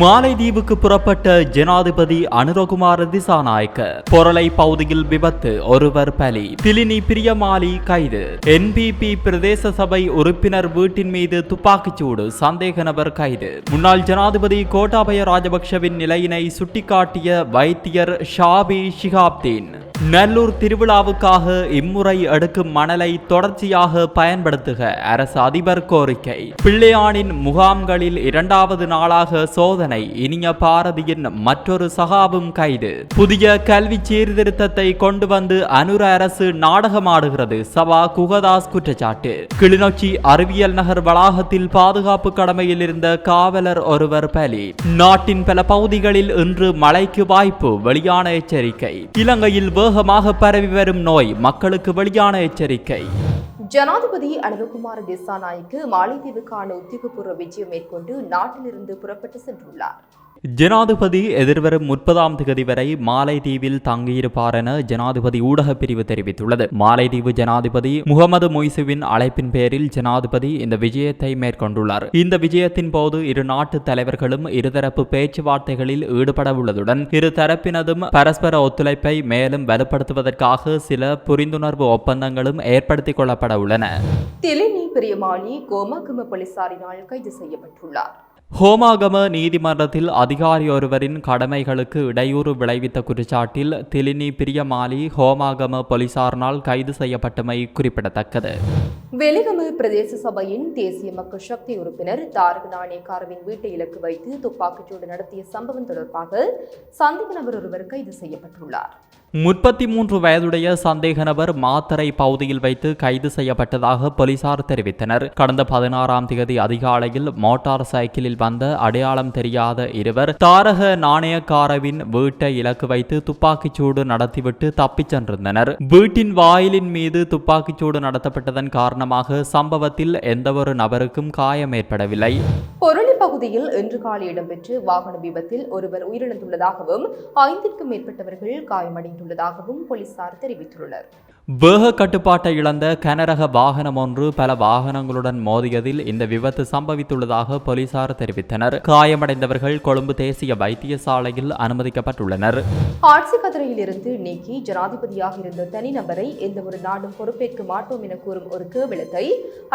மாலைதீவுக்கு புறப்பட்ட ஜனாதிபதி அனுரகுமார திசாநாயக்க. பொருளை பகுதியில் விபத்து ஒருவர் பலி. திலினி பிரியமாலி கைது. என்பிபி பிரதேச சபை உறுப்பினர் வீட்டின் மீது துப்பாக்கிச்சூடு சந்தேக நபர் கைது. முன்னாள் ஜனாதிபதி கோட்டாபய ராஜபக்ஷவின் நிலையினை சுட்டிக்காட்டிய வைத்தியர் ஷாபி ஷிகாப்தீன். நல்லூர் திருவிழாவுக்காக இம்முறை எடுக்கும் மணலை தொடர்ச்சியாக பயன்படுத்துக அரசு அதிபர் கோரிக்கை. பிள்ளையானின் முகாம்களில் இரண்டாவது நாளாக சோதனை இனிய பாரதியின் மற்றொரு சகாவும் கைது. புதிய கல்வி சீர்திருத்தத்தை கொண்டு வந்து அனுர அரசு நாடகமாடுகிறது சபா குகதாஸ் குற்றச்சாட்டு. கிளிநொச்சி அறிவியல் நகர் வளாகத்தில் பாதுகாப்பு கடமையில் இருந்த காவலர் ஒருவர் பலி. நாட்டின் பல பகுதிகளில் இன்று மழைக்கு வாய்ப்பு வெளியான எச்சரிக்கை. இலங்கையில் வேகமாக பரவி வரும் நோய் மக்களுக்கு வெளியான எச்சரிக்கை. ஜனாதிபதி அனுபகுமார் திசாநாயக்கு மாலைதீவுக்கான உத்தியோகபூர்வ விஜயம் மேற்கொண்டு நாட்டிலிருந்து புறப்பட்டு சென்றுள்ளார். ஜனாதிபதி எதிர்வரும் முப்பதாம் தேதி வரை மாலைதீவில் தங்கியிருப்பார் என ஜனாதிபதி ஊடகப் பிரிவு தெரிவித்துள்ளது. மாலைதீவு ஜனாதிபதி முகமது மொய்சுவின் அழைப்பின் பேரில் ஜனாதிபதி இந்த விஜயத்தை மேற்கொண்டுள்ளார். இந்த விஜயத்தின் போது இரு நாட்டு தலைவர்களும் இருதரப்பு பேச்சுவார்த்தைகளில் ஈடுபட உள்ளதுடன் இரு தரப்பினதும் பரஸ்பர ஒத்துழைப்பை மேலும் வலுப்படுத்துவதற்காக சில புரிந்துணர்வு ஒப்பந்தங்களும் ஏற்படுத்திக் கொள்ளப்பட உள்ளன திலினி பிரியமாளி கோமாகும போலீசாரினால் கைது செய்யப்பட்டுள்ளார். ஹோமாகம நீதிமன்றத்தில் அதிகாரி ஒருவரின் கடமைகளுக்கு இடையூறு விளைவித்த குற்றச்சாட்டில் திலினி பிரியமாலி ஹோமாகம போலீசாரினால் கைது செய்யப்பட்டமை குறிப்பிடத்தக்கது. வெலிகம பிரதேச சபையின் தேசிய மக்கள் சக்தி உறுப்பினர் தாரக நாணயக்காரவின் வீட்டை இலக்கு வைத்து துப்பாக்கிச்சூடு நடத்திய சம்பவம் தொடர்பாக சந்தேக நபர் ஒருவர் கைது செய்யப்பட்டுள்ளார். முப்பத்தி மூன்று வயதுடைய சந்தேக நபர் மாத்தரை பகுதியில் வைத்து கைது செய்யப்பட்டதாக போலீசார் தெரிவித்தனர். கடந்த பதினாறாம் தேதி அதிகாலையில் மோட்டார் சைக்கிளில் வந்த அடையாளம் தெரியாத இருவர் தாரக நாணயக்காரவின் வீட்டை இலக்கு வைத்து துப்பாக்கிச்சூடு நடத்திவிட்டு தப்பிச் சென்றிருந்தனர். வீட்டின் வாயிலின் மீது துப்பாக்கிச்சூடு நடத்தப்பட்டதன் காரணமாக சம்பவத்தில் எந்தவொரு நபருக்கும் காயம் ஏற்படவில்லை. பொருளி பகுதியில் இன்று காலை இடம்பெற்று வாகன விபத்தில் ஒருவர் உயிரிழந்துள்ளதாகவும் ஐந்திற்கும் மேற்பட்டவர்கள் காயமடைந்துள்ளதாகவும் போலீசார் தெரிவித்துள்ளனர். வேக கட்டுப்பாட்டை இழந்த கனரக வாகனம் ஒன்று பல வாகனங்களுடன் மோதியதில் இந்த விபத்து சம்பவித்துள்ளதாக போலீசார் தெரிவித்தனர். காயமடைந்தவர்கள் கொழும்பு தேசிய வைத்தியசாலையில் அனுமதிக்கப்பட்டுள்ளனர். ஆட்சி கதிரையில் இருந்து நீக்கி ஜனாதிபதியாக இருந்த தனிநபரை எந்த ஒரு நாடும் பொறுப்பேற்க மாட்டோம் என கூறும் ஒரு கேவலத்தை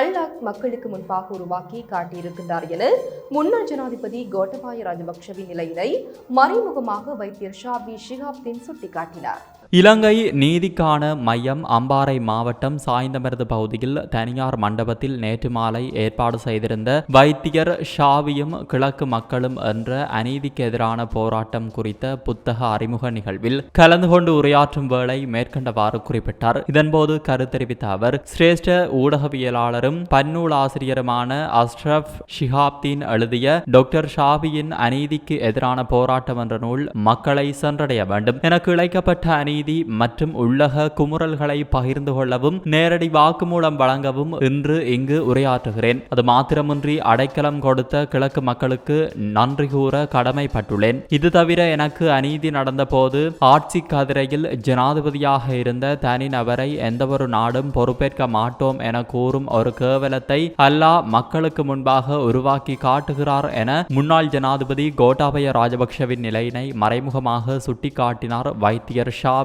அல்லாஹ் மக்களுக்கு முன்பாக உருவாக்கி காட்டியிருக்கின்றார் என முன்னாள் ஜனாதிபதி கோட்டபாய ராஜபக்ஷவின் நிலையினை மறைமுகமாக வைத்தியர் ஷாபி ஷிகாப்தீன் சுட்டிக்காட்டினார். that. இலங்கை நீதிக்கான மையம் அம்பாறை மாவட்டம் சாய்ந்தமருது பகுதியில் தனியார் மண்டபத்தில் நேற்று மாலை ஏற்பாடு செய்திருந்த வைத்தியர் ஷாவியும் கிழக்கு மக்களும் என்ற அநீதிக்கு எதிரான போராட்டம் குறித்த புத்தக அறிமுக நிகழ்வில் கலந்து கொண்டு உரையாற்றும் வேளை மேற்கண்டவாறு குறிப்பிட்டார். இதன்போது கருத்தெரிவித்த அவர் சிரேஷ்ட ஊடகவியலாளரும் பன்னூல் ஆசிரியருமான அஸ்ரப் ஷிஹாப்தீன் எழுதிய டாக்டர் ஷாவியின் அநீதிக்கு எதிரான போராட்டம் என்ற நூல் மக்களை சென்றடைய வேண்டும் எனக்கு இழைக்கப்பட்ட அநீதி மற்றும் உள்ளக குமுறல்களை பகிர்ந்து கொள்ளவும் நேரடி வாக்குமூலம் வழங்கவும் இன்று இங்கு உரையாற்றுகிறேன். அது மாத்திரமின்றி அடைக்கலம் கொடுத்த கிழக்கு மக்களுக்கு நன்றி கூற கடமைப்பட்டுள்ளேன். இது தவிர எனக்கு அநீதி நடந்த போது ஆட்சி கதிரையில் ஜனாதிபதியாக இருந்த தனிநபரை எந்தவொரு நாடும் பொறுப்பேற்க மாட்டோம் என கூறும் ஒரு கேவலத்தை அல்லாஹ் மக்களுக்கு முன்பாக உருவாக்கி காட்டுகிறார் என முன்னாள் ஜனாதிபதி கோட்டாபய ராஜபக்ஷவின் நிலையினை மறைமுகமாக சுட்டிக்காட்டினார் வைத்தியர் ஷா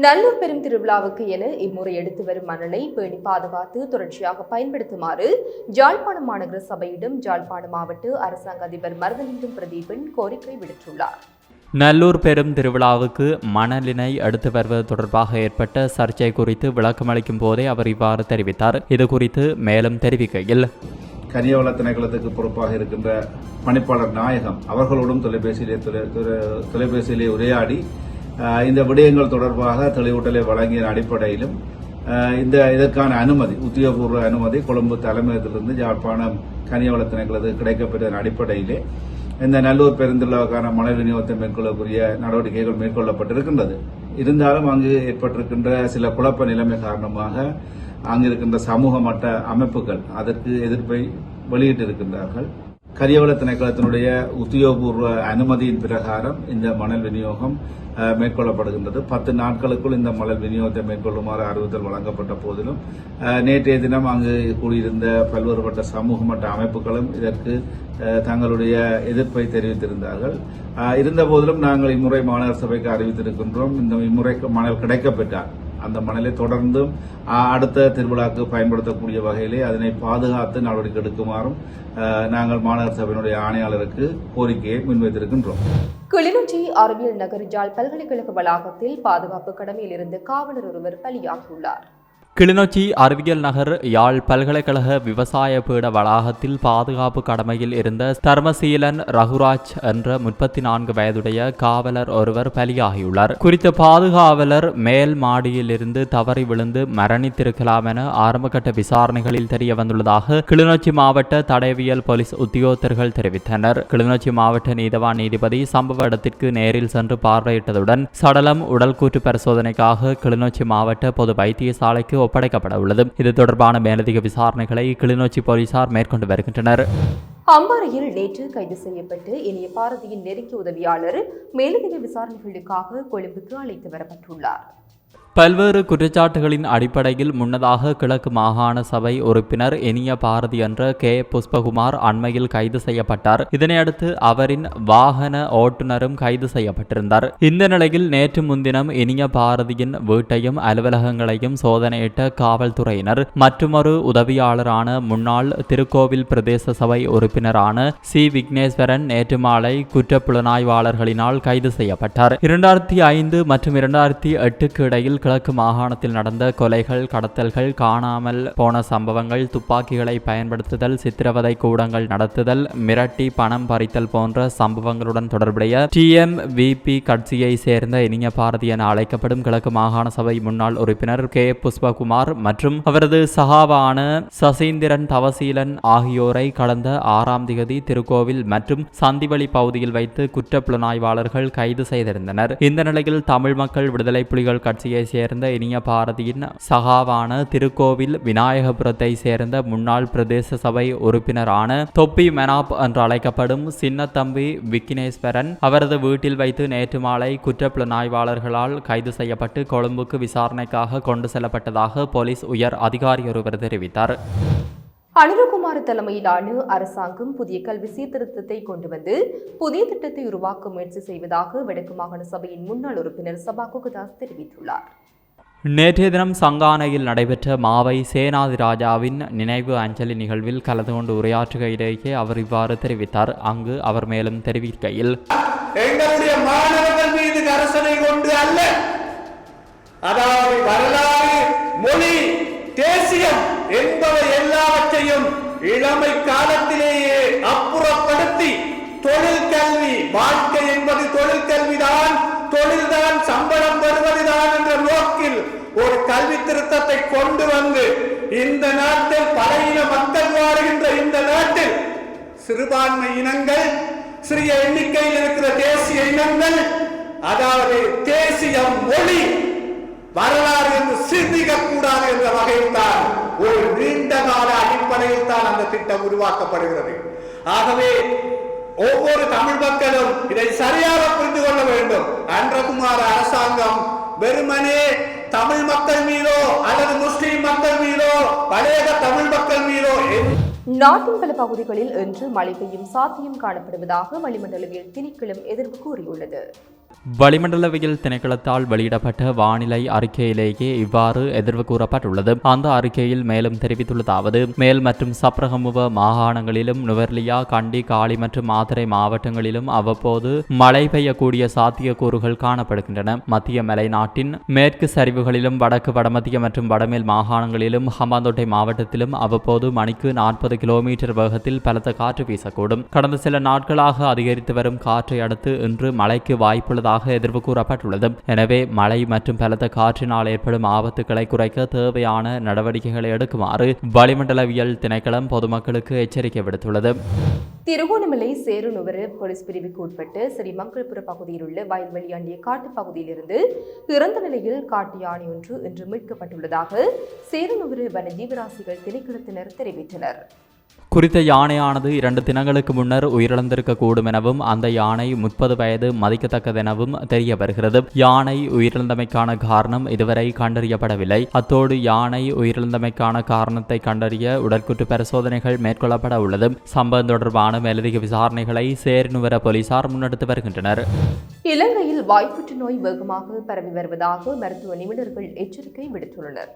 Nallur பெரும் திருவிழாவுக்கு என இம்முறை எடுத்து வரும் மணலை பேணி பாதுகாத்து தொடர்ச்சியாக பயன்படுத்துமாறு ஜாழ்ப்பாணம் மாநகர சபையிடம் ஜாழ்ப்பாணம் மாவட்ட அரசாங்க அதிபர் மருதலிங்கம் பிரதீபன் கோரிக்கை விடுத்துள்ளார். நல்லூர் பெரும் திருவிழாவுக்கு மணலினை எடுத்து வருவது தொடர்பாக ஏற்பட்ட சர்ச்சை குறித்து விளக்கமளிக்கும் போதே அவர் இவ்வாறு தெரிவித்தார். இது குறித்து மேலும் தெரிவிக்கையில். கனியவள திணைக்களத்துக்கு பொறுப்பாக இருக்கின்ற பணிப்பாளர் நாயகம் அவர்களோடும் தொலைபேசியிலே தொலை- தொலை- தொலைபேசியிலே உரையாடி இந்த விடயங்கள் தொடர்பாக தெளிவூட்டலை வழங்கிய அடிப்படையிலும் இந்த இதற்கான அனுமதி உத்தியோகபூர்வ அனுமதி கொழும்பு தலைமையகத்திலிருந்து யாழ்ப்பாணம் கனியவள கிடைக்கப்பட்ட கிடைக்கப்பெற்ற அடிப்படையிலே இந்த நல்லூர் பெருந்திழாவுக்கான மழை விநியோகத்தை மேற்கொள்ளக்கூடிய நடவடிக்கைகள் மேற்கொள்ளப்பட்டிருக்கின்றது. இருந்தாலும் அங்கு ஏற்பட்டிருக்கின்ற சில குழப்ப நிலைமை காரணமாக அங்கு இருக்கின்ற சமூக மட்ட அமைப்புகள் அதற்கு எதிர்ப்பை வெளியிட்டிருக்கின்றார்கள். கரியவள திணைக்களத்தினுடைய உத்தியோகபூர்வ அனுமதியின் பிரகாரம் இந்த மணல் விநியோகம் மேற்கொள்ளப்படுகின்றது. பத்து நாட்களுக்குள் இந்த மணல் விநியோகத்தை மேற்கொள்ளுமாறு அறிவுறுத்தல் வழங்கப்பட்ட போதிலும் நேற்றைய தினம் அங்கு கூடியிருந்த பல்வேறுபட்ட சமூக மட்ட அமைப்புகளும் இதற்கு தங்களுடைய எதிர்ப்பை தெரிவித்திருந்தார்கள். இருந்த போதிலும் நாங்கள் இம்முறை மாநகர சபைக்கு அறிவித்திருக்கின்றோம். இந்த இம்முறை மணல் கிடைக்கப்பெற்றார். அந்த மணலை தொடர்ந்தும் அடுத்த திருவிழாக்கு பயன்படுத்தக்கூடிய வகையிலே அதனை பாதுகாத்து நடவடிக்கை எடுக்குமாறும் நாங்கள் மாநகர சபையினுடைய ஆணையாளருக்கு கோரிக்கையை முன்வைத்திருக்கின்றோம். கிளிநொச்சி அறிவியல் நகர் ஜாழ் பல்கலைக்கழக வளாகத்தில் பாதுகாப்பு கடமையில் இருந்து காவலர் ஒருவர் பலியாகியுள்ளார். கிளிநொச்சி அறிவியல் நகர் யாழ் பல்கலைக்கழக விவசாய பீட வளாகத்தில் பாதுகாப்பு கடமையில் இருந்த தர்மசீலன் ரகுராஜ் என்ற முப்பத்தி நான்கு வயதுடைய காவலர் ஒருவர் பலியாகியுள்ளார். குறித்த பாதுகாவலர் மேல் மாடியிலிருந்து தவறி விழுந்து மரணித்திருக்கலாம் என ஆரம்பகட்ட விசாரணைகளில் தெரிய வந்துள்ளதாக கிளிநொச்சி மாவட்ட தடயவியல் போலீஸ் உத்தியோகத்தர்கள் தெரிவித்தனர். கிளிநொச்சி மாவட்ட நீதவான் நீதிபதி சம்பவ இடத்திற்கு நேரில் சென்று பார்வையிட்டதுடன் சடலம் உடல்கூற்று பரிசோதனைக்காக கிளிநொச்சி மாவட்ட பொது வைத்தியசாலைக்கு ஒப்படைக்கப்பட உள்ளது இது தொடர்பான மேலதிக விசாரணைகளை கிளிநொச்சி போலீசார் மேற்கொண்டு வருகின்றனர். அம்பாறையில் நேற்று கைது செய்யப்பட்டு இனிய பாரதியின் நெருங்கிய உதவியாளர் மேலதிக விசாரணைகளுக்காக கொழும்புக்கு அழைத்து வரப்பட்டுள்ளார். பல்வேறு குற்றச்சாட்டுகளின் அடிப்படையில் முன்னதாக கிழக்கு மாகாண சபை உறுப்பினர் இனிய பாரதி என்ற கே. புஷ்பகுமார் அண்மையில் கைது செய்யப்பட்டார். இதனையடுத்து அவரின் வாகன ஓட்டுநரும் கைது செய்யப்பட்டிருந்தார். இந்த நிலையில் நேற்று முன்தினம் இனிய பாரதியின் வீட்டையும் அலுவலகங்களையும் சோதனையிட்ட காவல்துறையினர் மற்றுமொரு உதவியாளரான முன்னாள் திருக்கோவில் பிரதேச சபை உறுப்பினரான சி. விக்னேஸ்வரன் நேற்று மாலை குற்றப்புலனாய்வாளர்களினால் கைது செய்யப்பட்டார். இரண்டாயிரத்தி ஐந்து மற்றும் இரண்டாயிரத்தி எட்டுக்கு இடையில் கிழக்கு மாகாணத்தில் நடந்த கொலைகள் கடத்தல்கள் காணாமல் போன சம்பவங்கள் துப்பாக்கிகளை பயன்படுத்துதல் சித்திரவதை கூடங்கள் நடத்துதல் மிரட்டி பணம் பறித்தல் போன்ற சம்பவங்களுடன் தொடர்புடைய டிஎம்விபி கட்சியை சேர்ந்த இனிய பாரதி என அழைக்கப்படும் கிழக்கு மாகாண சபை முன்னாள் உறுப்பினர் கே. புஷ்பகுமார் மற்றும் அவரது சகாவான சசீந்திரன் தவசீலன் ஆகியோரை கடந்த ஆறாம் திகதி திருக்கோவில் மற்றும் சந்திவழி பகுதியில் வைத்து குற்ற புலனாய்வாளர்கள் கைது செய்திருந்தனர். இந்த நிலையில் தமிழ் மக்கள் விடுதலை புலிகள் கட்சியை சேர்ந்த இனிய பாரதியின் சகாவான திருக்கோவில் விநாயகபுரத்தை சேர்ந்த முன்னாள் பிரதேச சபை உறுப்பினரான தொப்பி மெனாப் என்று அழைக்கப்படும் சின்னத்தம்பி விக்கினேஸ்வரன் அவரது வீட்டில் வைத்து நேற்று மாலை குற்றப்புலனாய்வாளர்களால் கைது செய்யப்பட்டு கொழும்புக்கு விசாரணைக்காக கொண்டு செல்லப்பட்டதாக போலீஸ் உயர் அதிகாரி ஒருவர் தெரிவித்தார். அனிருகுமார் தலைமையிலான அரசாங்கம் புதிய கல்வி சீர்திருத்தத்தை கொண்டு வந்து புதிய திட்டத்தை உருவாக்க முயற்சி செய்வதாக வடக்கு மாகாண சபையின் முன்னாள் உறுப்பினர் சபா குகதாஸ் தெரிவித்துள்ளார். நேற்றைய தினம் சங்கானையில் நடைபெற்ற மாவை சேனாதி ராஜாவின் நினைவு அஞ்சலி நிகழ்வில் கலந்து கொண்டு உரையாற்றுகையிலேயே அவர் இவ்வாறு தெரிவித்தார். அங்கு அவர் மேலும் தெரிவிக்கையில் எங்களுடைய மாணவர்கள் மீது அரசனை கொண்டு அல்ல. அதாவது வரலாறு மொழி தேசியம் என்பவை எல்லாவற்றையும் இளமை காலத்திலேயே அப்புறப்படுத்தி தொழில் கல்வி வாழ்க்கை என்பது தொழில் கல்விதான். தொழில்தான் சம்பளம் வருவதுதான் என்ற நோக்கில் ஒரு கல்வி திருத்தத்தை கொண்டு வந்து இந்த நாட்டில் பழையின மக்கள் வாழ்கின்ற இந்த நாட்டில் சிறுபான்மை இனங்கள் சிறிய எண்ணிக்கையில் இருக்கிற தேசிய இனங்கள் அதாவது தேசிய மொழி வரலாறு என்று சிந்திக்க கூடாது என்ற வகையில் தான் ஒரு நீண்ட கால அடிப்படையில் தான் அந்த திட்டம் உருவாக்கப்படுகிறது. ஆகவே ஒவ்வொரு தமிழ் மக்களும் இதை சரியாக புரிந்து கொள்ள வேண்டும். அன்றகுமார அரசாங்கம் வெறுமனே தமிழ் மக்கள் மீதோ அல்லது முஸ்லிம் மக்கள் மீதோ பழைய தமிழ் மக்கள் மீதோ நாட்டின் பல பகுதிகளில் இன்று மழை பெய்யும் சாத்தியம் காணப்படுவதாக வளிமண்டலவியல் திணிக்களும் எதிர்ப்பு கூறியுள்ளது. வளிமண்டலவியல் திணைக்களத்தால் வெளியிடப்பட்ட வானிலை அறிக்கையிலேயே இவ்வாறு எதிர்வு கூறப்பட்டுள்ளது. அந்த அறிக்கையில் மேலும் தெரிவித்துள்ளதாவது மேல் மற்றும் சப்ரகமுவ மாகாணங்களிலும் நுவர்லியா கண்டி காலி மற்றும் மாத்தறை மாவட்டங்களிலும் அவ்வப்போது மழை பெய்யக்கூடிய சாத்தியக்கூறுகள் காணப்படுகின்றன. மத்திய மலைநாட்டின் மேற்கு சரிவுகளிலும் வடக்கு வடமத்திய மற்றும் வடமேல் மாகாணங்களிலும் ஹம்பாந்தோட்டை மாவட்டத்திலும் அவ்வப்போது மணிக்கு நாற்பது கிலோமீட்டர் வேகத்தில் பலத்த காற்று வீசக்கூடும். கடந்த சில நாட்களாக அதிகரித்து வரும் காற்றை அடுத்து இன்று மழைக்கு வாய்ப்புள்ள உள்ளதாக எதிர்வு கூறப்பட்டுள்ளது. எனவே மழை மற்றும் பலத்த காற்றினால் ஏற்படும் ஆபத்துக்களை குறைக்க தேவையான நடவடிக்கைகளை எடுக்குமாறு வளிமண்டலவியல் திணைக்களம் பொதுமக்களுக்கு எச்சரிக்கை விடுத்துள்ளது. திருகோணமலை சேருநுவர போலீஸ் பிரிவுக்கு உட்பட்டு ஸ்ரீமங்கல்புர பகுதியில் உள்ள வயல்வெளி அண்டிய காட்டு பகுதியிலிருந்து இறந்த நிலையில் காட்டு யானை ஒன்று இன்று மீட்கப்பட்டுள்ளதாக சேருநுவர வன ஜீவராசிகள் திணைக்களத்தினர் தெரிவித்தனர். குறித்த யானையானது இரண்டு தினங்களுக்கு முன்னர் உயிரிழந்திருக்கக்கூடும் எனவும் அந்த யானை முப்பது வயது மதிக்கத்தக்கதெனவும் தெரிய வருகிறது யானை உயிரிழந்தமைக்கான காரணம் இதுவரை கண்டறியப்படவில்லை. அத்தோடு யானை உயிரிழந்தமைக்கான காரணத்தை கண்டறிய உடற்குற்று பரிசோதனைகள் மேற்கொள்ளப்பட உள்ளது. சம்பவம் தொடர்பான மேலதிக விசாரணைகளை சேர்நுவர போலீசார் முன்னெடுத்து வருகின்றனர். இலங்கையில் வாய்ப்புற்று நோய் வேகமாக பரவி வருவதாக மருத்துவ நிபுணர்கள் எச்சரிக்கை விடுத்துள்ளனர்.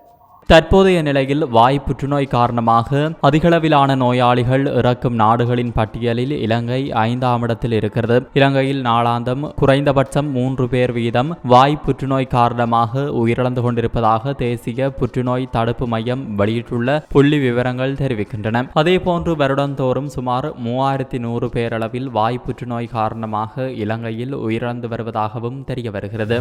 தற்போதைய நிலையில் வாய் புற்றுநோய் காரணமாக அதிகளவிலான நோயாளிகள் இறக்கும் நாடுகளின் பட்டியலில் இலங்கை ஐந்தாம் இடத்தில் இருக்கிறது. இலங்கையில் நாளாந்தம் குறைந்தபட்சம் மூன்று பேர் வீதம் வாய் புற்றுநோய் காரணமாக உயிரிழந்து கொண்டிருப்பதாக தேசிய புற்றுநோய் தடுப்பு மையம் வெளியிட்டுள்ள புள்ளி விவரங்கள் தெரிவிக்கின்றன. அதேபோன்று வருடந்தோறும் சுமார் மூவாயிரத்தி நூறு பேரளவில் வாய் புற்றுநோய் காரணமாக இலங்கையில் உயிரிழந்து வருவதாகவும் தெரிய வருகிறது.